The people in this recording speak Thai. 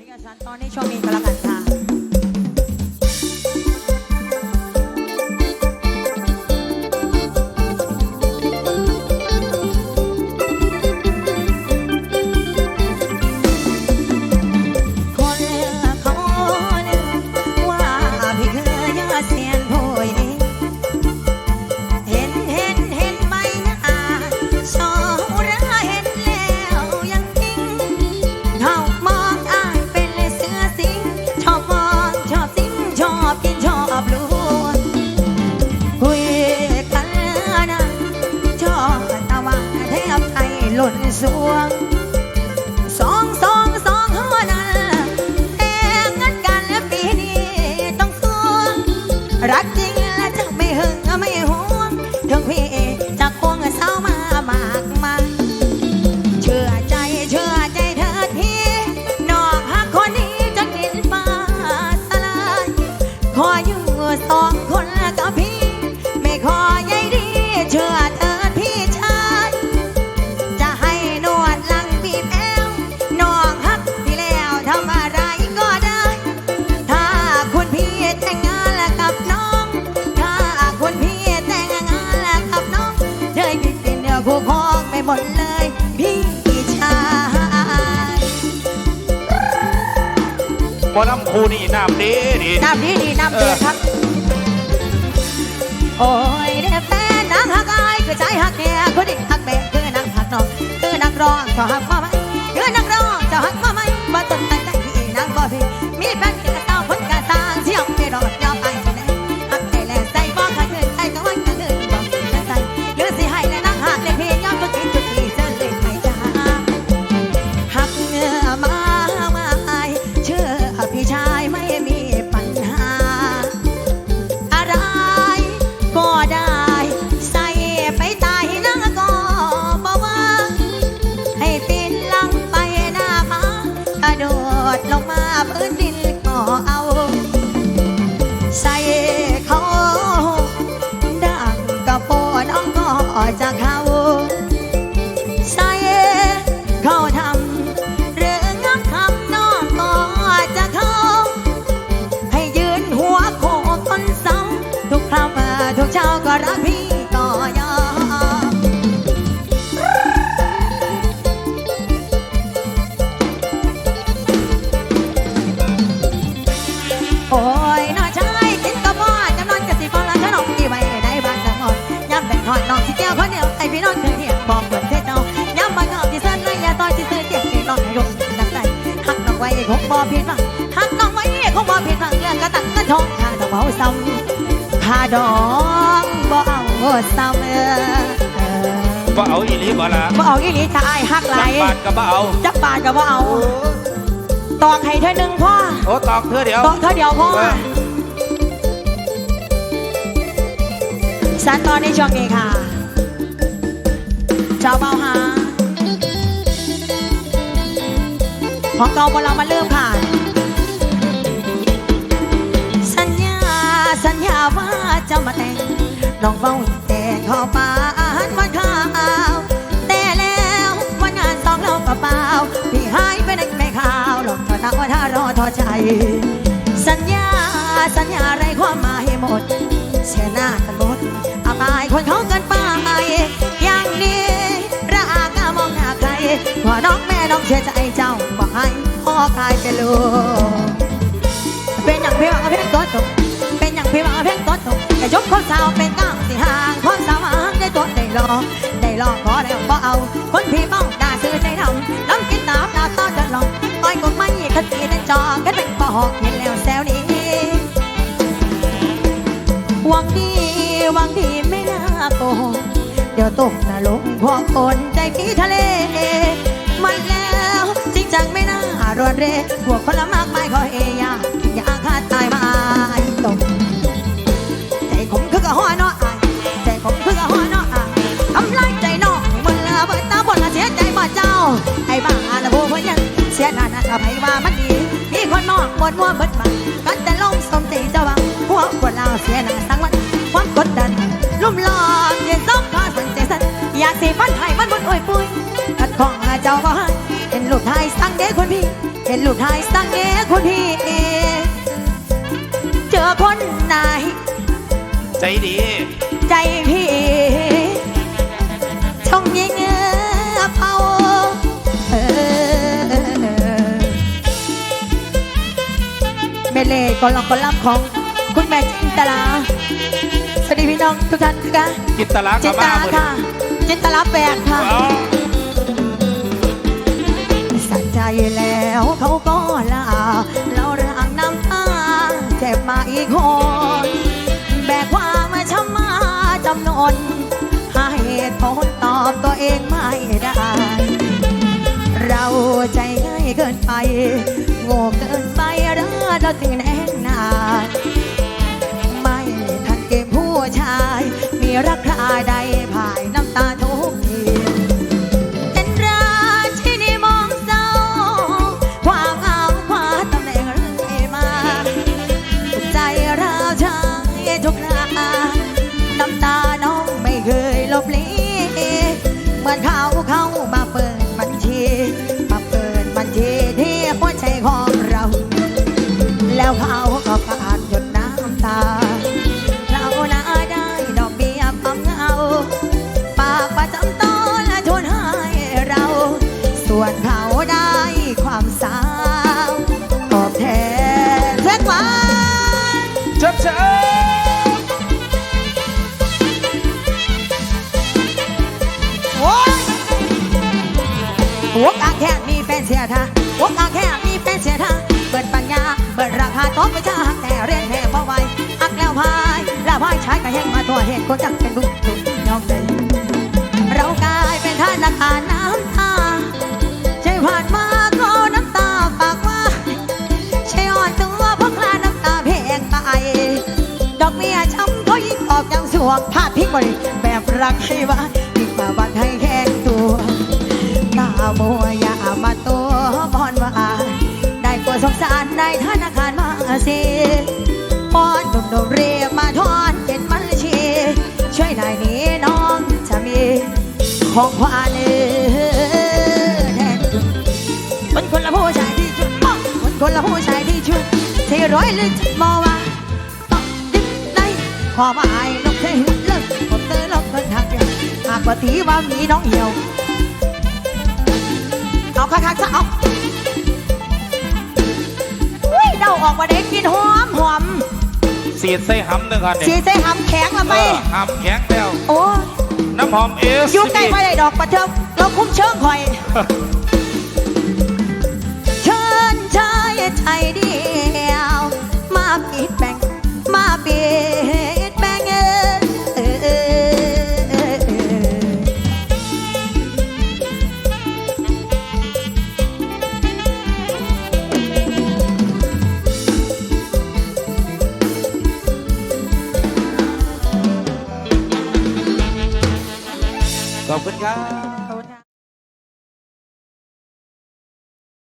ริการสันตอนนี้ช่วงนี้ก็แล้วกันค่ะ ห อลำครูนี่น้ำดีดีน้ำดีดีน้ำเดือดครับ โอ้ยเด้อแฟนนางฮักอายคือใจฮักแก่คนเด็กฮักแม่คือนางฮักน้องคือนักร้องก็ฮักมาไหมคือนักร้องจะฮักมาไหมว่าต้นตั้งแต่ที่นางบ่พี่มีแฟนเป็นกร ก็รักพี่ก็ยอมโอ้ยน้าชายกินกระเพาะจำนวนกะสิบอลแล้วฉันออกที่ไว้ได้บ้านจังหอดย้ำแต่ทอดน้องที่แก้วคนเดียวไอพี่น้องเคยเหียบอกเหมือนเทศเนาย้ำมาชอบที่เส้นเลยอย่าต่อยที่ซื้อเตียงพี่น้องให้ลงดังใจหักน้องไว้คงบ่ผิดหวังหักน้องไว้คงบ่ผิดหวังเรื่องกระตังเงินทองค่าดอกเบาซ้ำ ค่าดอกบ่เอาซ้ำเออเออบ่เอาอีหลีบ่ละบ่เอาอีหลีถ้าอายหักหลาจัยกบาทก็บ่เอาจักบาทก็บ่เอาตอกให้เธอหนึ่งพ่อโอ้ตอกเธอเดียวตอกเธอเดียวพ่อเออสันตอนในช่วงนี้ค่ะเจ้าเบาหาของเก่าบนเรามาเริ่มค่ะ น้องเฝ้าแต่ขอปาอาหารวันข้าว แต่แล้ววันงานสองเราเปล่าพี่หายไปไหนไม่ข่าวหลอกทอดทักว่าถ้ารอทอใจ สัญญาสัญญาไรความหมายหมด เสียหน้ากันหมดอับอายคนเขาเกินไปอย่างนี้ระอากามองหน้าใครว่าน้องแม่น้องเชื่อใจเจ้าบอกให้พ่อกายเป็นลูกเป็นอย่างพี่ว่าเพลงตัวตกเป็ ตกแต่ยกคนสาวเป็นก้าวสิหางคนสาวมางได้ตัวได้รอได้รอขอได้บ่เอา คนพี่บ้องด่าซื้อใจทำน้ำกินตาตาตาจะลองอ้อยกดไม่ขัดตีนั่นจอกันเป็นปอกเห็นแล้วแซวนี้หวังดีหวังดีไม่น่าโกหกเดี๋ยวตกนรกพวกคนใจพีทะเลมันแล้ว จริงจังไม่น่ารวนเรพวกคนละมากมายขอเอ สียหน้าไผว่ามันดี มีคนนอกบนวัวเบิดมากันแต่ลงสมใจเจ้าบังพวกคนเราเสียหน้าสังวันความกดดัน ลุ่มหลอกเย็นซ้ำพาสันใจสันอยากสิฟันไทยมันบนโอยปุยขัดของหาเจ้าบ่ให้เป็นลูกไทยสั่งเด็กคนพี่เห็นลูกชายสังเกตคนพี่เจอคนไหนใจดี ใจพี่ช่องยิง มเล่ก่อนลองก่อนรับของคุณแม่จินตลาสวัสดีพี่น้องทุกท่านค่ะจิตตลาจิกับนตมาลาเบิดค่ะ จินตลาแปดค่ะเอาสัใจแล้วเขาก็ลาเราเรื่องน้ำตาเจ็บมาอีกคนแบกความมาช้ำมาจำนนหาเหตุผลตอบตัวเองไม่ได้ เราใจง่ายเกินไป โง่เกินไปรักเราถึงแน่นานไม่ทันเกมผู้ชาย มีรักใคร หัวกางแค่มีแฟนเสียท่าหัวกางแค่มีแฟนเสียท่าเปิดปัญญา เปิดราคาต้นไม่ช้าแต่เรียนแค่พอไหวอักแล้วพายแล้วพายใช้กระแหงมาตัวเหตุคนจักเป็นบุญทุนยอมเลยเรากลายเป็นท่านาคารน้ำตาใจผ่านมาก็น้ำตาปากว่าใช่อ่อนตัวเพราะคลาน้ำตาเพงไปดอกเมียช้ำเขายิ่งออกยังสวงพาดพิงบริแบบรักให้ว่าอีกมาบันให้แข็ งตัวตาอย่ามาตัวบอนว่าได้กว่าสงสารในธนาคารมาสียปอนดุมดมเรียกมาทอนเป็นมันชี ช่วยหน่อยนี้น้องจะมีของขวัญเออแทนคนคนละผู้ชายที่ชุดป้องเป็นคนละผู้ชายที่ชุดที่ร้อยลึกมอว่าต้องดิ้นในความหมายนกเทหึเลิกหมดเตอร์ลอกเงินหักเดียวหากว่าตีว่ามีน้องเหี่ยว เอาคักๆซะเอาอุ้ยเดาออกมาเด็กกินหอมหอมสีดใส่หำหนึ่งคันสีเนี่ยใส่หำแข็งละเอไปอหำแข็งแล้ว โอ้ยน้ำหอมเอสอยู่ใกล้ไม่ได้ดอกปะเทิมเราคุ้มเชิงคอย อบคุณครับ